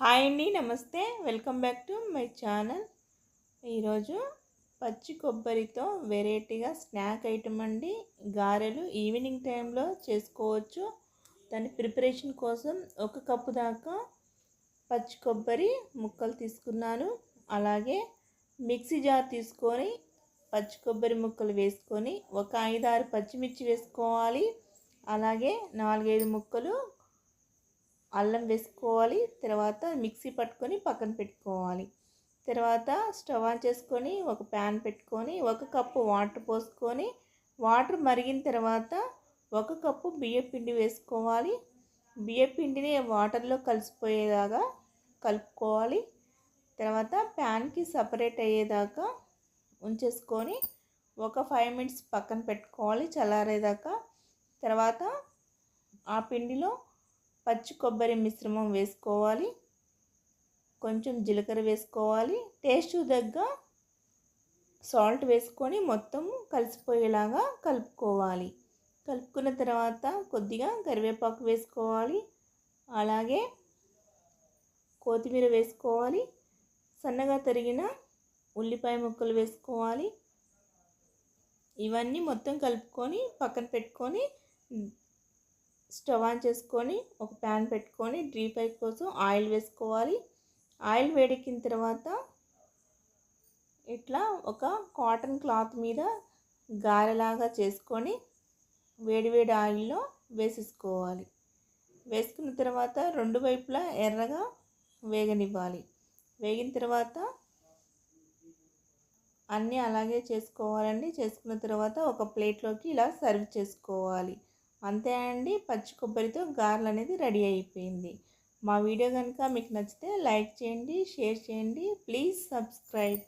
Hi అండి నమస్తే. Welcome back to my channel. ఈరోజు పచ్చి కొబ్బరితో వెరైటీగా స్నాక్ ఐటమ్ అండి. గారెలు ఈవినింగ్ టైంలో చేసుకోవచ్చు. దాని ప్రిపరేషన్ కోసం ఒక కప్పు దాకా పచ్చి కొబ్బరి ముక్కలు తీసుకున్నాను. అలాగే మిక్సీ జార్ తీసుకొని పచ్చి కొబ్బరి ముక్కలు వేసుకొని ఒక ఐదారు పచ్చిమిర్చి వేసుకోవాలి. అలాగే నాలుగైదు ముక్కలు అల్లం వేసుకోవాలి తర్వాత మిక్సీ పట్టుకొని పక్కన పెట్టుకోవాలి. తర్వాత స్టవ్ ఆన్ చేసుకొని ఒక ప్యాన్ పెట్టుకొని ఒక కప్పు వాటర్ పోసుకొని వాటర్ మరిగిన తర్వాత ఒక కప్పు బియ్య పిండి వేసుకోవాలి. బియ్య పిండిని వాటర్లో కలిసిపోయేలాగా కలుపుకోవాలి. తర్వాత ప్యాన్కి సపరేట్ అయ్యేదాకా ఉంచేసుకొని ఒక ఫైవ్ మినిట్స్ పక్కన పెట్టుకోవాలి చల్లారేదాకా. తర్వాత ఆ పిండిలో పచ్చి కొబ్బరి మిశ్రమం వేసుకోవాలి. కొంచెం జీలకర్ర వేసుకోవాలి. టేస్ట్ తగ్గ సాల్ట్ వేసుకొని మొత్తం కలిసిపోయేలాగా కలుపుకోవాలి. కలుపుకున్న తర్వాత కొద్దిగా కరివేపాకు వేసుకోవాలి. అలాగే కొత్తిమీర వేసుకోవాలి. సన్నగా తరిగిన ఉల్లిపాయ ముక్కలు వేసుకోవాలి. ఇవన్నీ మొత్తం కలుపుకొని పక్కన పెట్టుకొని స్టవ్ ఆన్ చేసుకొని ఒక ప్యాన్ పెట్టుకొని డీప్ ఫ్రై కోసం ఆయిల్ వేసుకోవాలి. ఆయిల్ వేడెక్కిన తర్వాత ఇట్లా ఒక కాటన్ క్లాత్ మీద గారెలాగా చేసుకొని వేడివేడి ఆయిల్లో వేసేసుకోవాలి. వేసుకున్న తర్వాత రెండు వైపులా ఎర్రగా వేగనివ్వాలి. వేగిన తర్వాత అన్నీ అలాగే చేసుకోవాలండి. చేసుకున్న తర్వాత ఒక ప్లేట్లోకి ఇలా సర్వ్ చేసుకోవాలి. అంతే అండి. పచ్చి కొబ్బరితో గారెలు అనేది రెడీ అయిపోయింది. మా వీడియో కనుక మీకు నచ్చితే లైక్ చేయండి షేర్ చేయండి. Please subscribe.